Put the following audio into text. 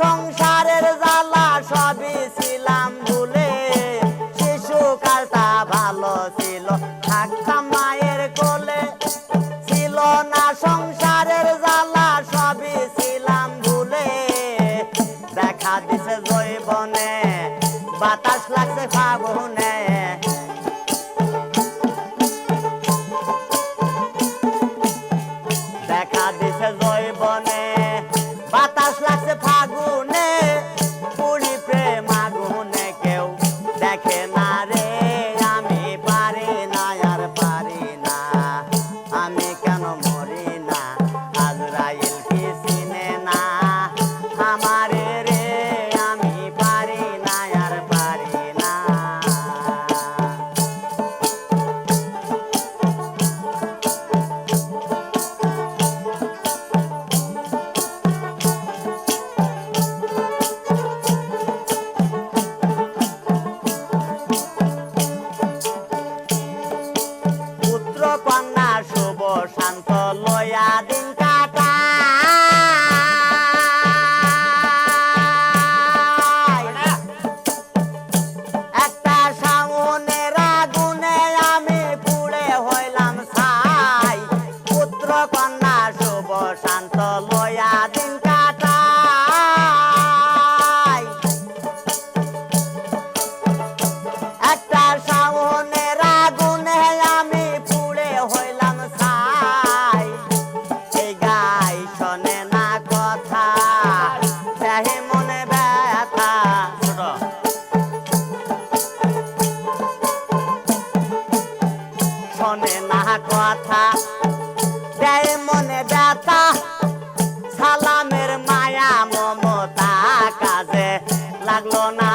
সংসারের জ্বালা সবই ছিলাম ভুলে। শিশুকালটা ভালো ছিল, থাকতাম মায়ের কোলে। ছিল না সংসারের জ্বালা, সবই ছিলাম ভুলে। দেখা দিছে জৈবনে বাতাস লাগছে ফাগুনে। রে con